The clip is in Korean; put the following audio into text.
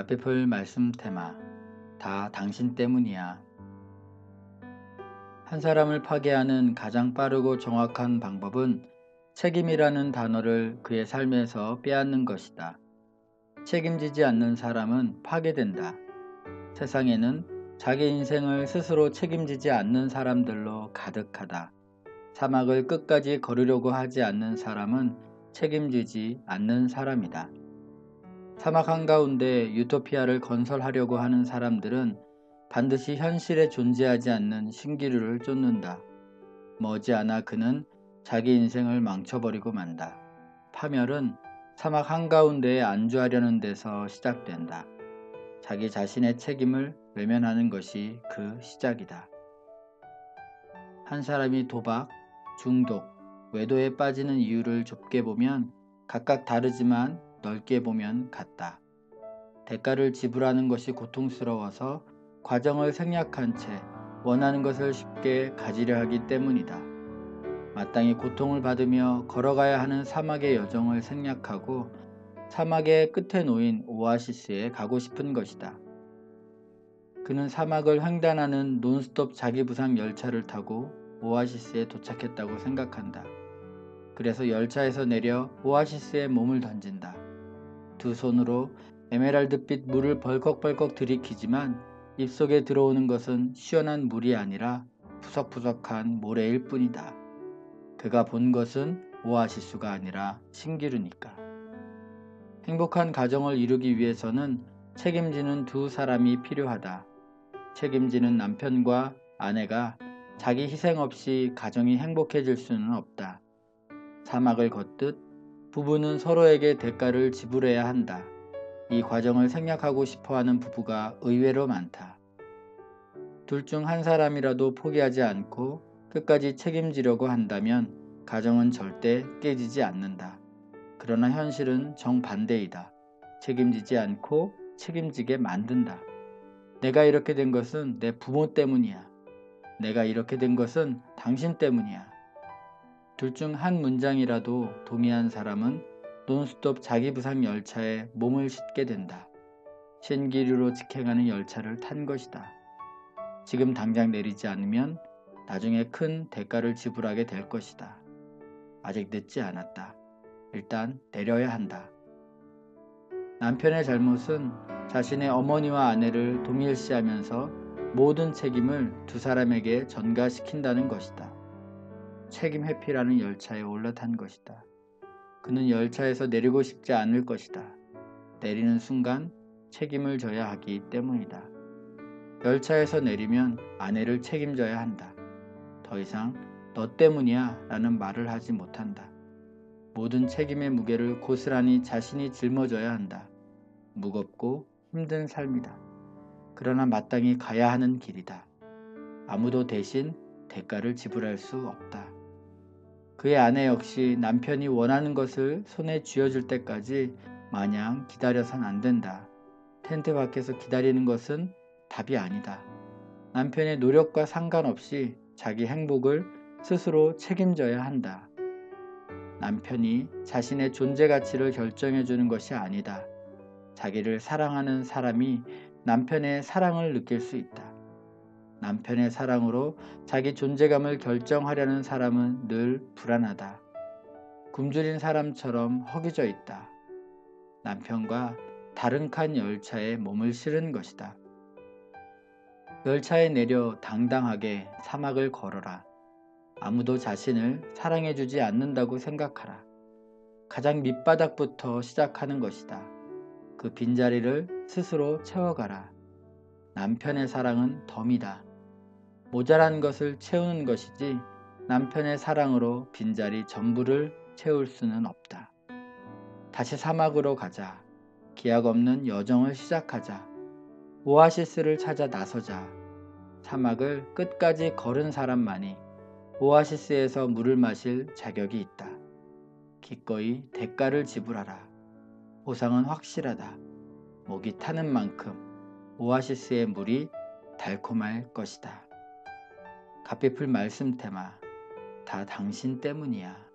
가피풀 말씀 테마 다 당신 때문이야. 한 사람을 파괴하는 가장 빠르고 정확한 방법은 책임이라는 단어를 그의 삶에서 빼앗는 것이다. 책임지지 않는 사람은 파괴된다. 세상에는 자기 인생을 스스로 책임지지 않는 사람들로 가득하다. 사막을 끝까지 걸으려고 하지 않는 사람은 책임지지 않는 사람이다. 사막 한가운데 유토피아를 건설하려고 하는 사람들은 반드시 현실에 존재하지 않는 신기루를 쫓는다. 머지않아 그는 자기 인생을 망쳐버리고 만다. 파멸은 사막 한가운데에 안주하려는 데서 시작된다. 자기 자신의 책임을 외면하는 것이 그 시작이다. 한 사람이 도박, 중독, 외도에 빠지는 이유를 좁게 보면 각각 다르지만 넓게 보면 같다. 대가를 지불하는 것이 고통스러워서 과정을 생략한 채 원하는 것을 쉽게 가지려 하기 때문이다. 마땅히 고통을 받으며 걸어가야 하는 사막의 여정을 생략하고 사막의 끝에 놓인 오아시스에 가고 싶은 것이다. 그는 사막을 횡단하는 논스톱 자기부상 열차를 타고 오아시스에 도착했다고 생각한다. 그래서 열차에서 내려 오아시스에 몸을 던진다. 두 손으로 에메랄드빛 물을 벌컥벌컥 들이키지만 입속에 들어오는 것은 시원한 물이 아니라 푸석푸석한 모래일 뿐이다. 그가 본 것은 오아시스가 아니라 신기루니까. 행복한 가정을 이루기 위해서는 책임지는 두 사람이 필요하다. 책임지는 남편과 아내가 자기 희생 없이 가정이 행복해질 수는 없다. 사막을 걷듯 부부는 서로에게 대가를 지불해야 한다. 이 과정을 생략하고 싶어 하는 부부가 의외로 많다. 둘 중 한 사람이라도 포기하지 않고 끝까지 책임지려고 한다면 가정은 절대 깨지지 않는다. 그러나 현실은 정반대이다. 책임지지 않고 책임지게 만든다. 내가 이렇게 된 것은 내 부모 때문이야. 내가 이렇게 된 것은 당신 때문이야. 둘 중 한 문장이라도 동의한 사람은 논스톱 자기 부상 열차에 몸을 싣게 된다. 신기류로 직행하는 열차를 탄 것이다. 지금 당장 내리지 않으면 나중에 큰 대가를 지불하게 될 것이다. 아직 늦지 않았다. 일단 내려야 한다. 남편의 잘못은 자신의 어머니와 아내를 동일시하면서 모든 책임을 두 사람에게 전가시킨다는 것이다. 책임 회피라는 열차에 올라탄 것이다. 그는 열차에서 내리고 싶지 않을 것이다. 내리는 순간 책임을 져야 하기 때문이다. 열차에서 내리면 아내를 책임져야 한다. 더 이상 너 때문이야 라는 말을 하지 못한다. 모든 책임의 무게를 고스란히 자신이 짊어져야 한다. 무겁고 힘든 삶이다. 그러나 마땅히 가야 하는 길이다. 아무도 대신 대가를 지불할 수 없다. 그의 아내 역시 남편이 원하는 것을 손에 쥐어줄 때까지 마냥 기다려선 안 된다. 텐트 밖에서 기다리는 것은 답이 아니다. 남편의 노력과 상관없이 자기 행복을 스스로 책임져야 한다. 남편이 자신의 존재 가치를 결정해 주는 것이 아니다. 자기를 사랑하는 사람이 남편의 사랑을 느낄 수 있다. 남편의 사랑으로 자기 존재감을 결정하려는 사람은 늘 불안하다. 굶주린 사람처럼 허기져 있다. 남편과 다른 칸 열차에 몸을 실은 것이다. 열차에 내려 당당하게 사막을 걸어라. 아무도 자신을 사랑해주지 않는다고 생각하라. 가장 밑바닥부터 시작하는 것이다. 그 빈자리를 스스로 채워가라. 남편의 사랑은 덤이다. 모자란 것을 채우는 것이지 남편의 사랑으로 빈자리 전부를 채울 수는 없다. 다시 사막으로 가자. 기약 없는 여정을 시작하자. 오아시스를 찾아 나서자. 사막을 끝까지 걸은 사람만이 오아시스에서 물을 마실 자격이 있다. 기꺼이 대가를 지불하라. 보상은 확실하다. 목이 타는 만큼 오아시스의 물이 달콤할 것이다. 가피풀 말씀 테마 다 당신 때문이야.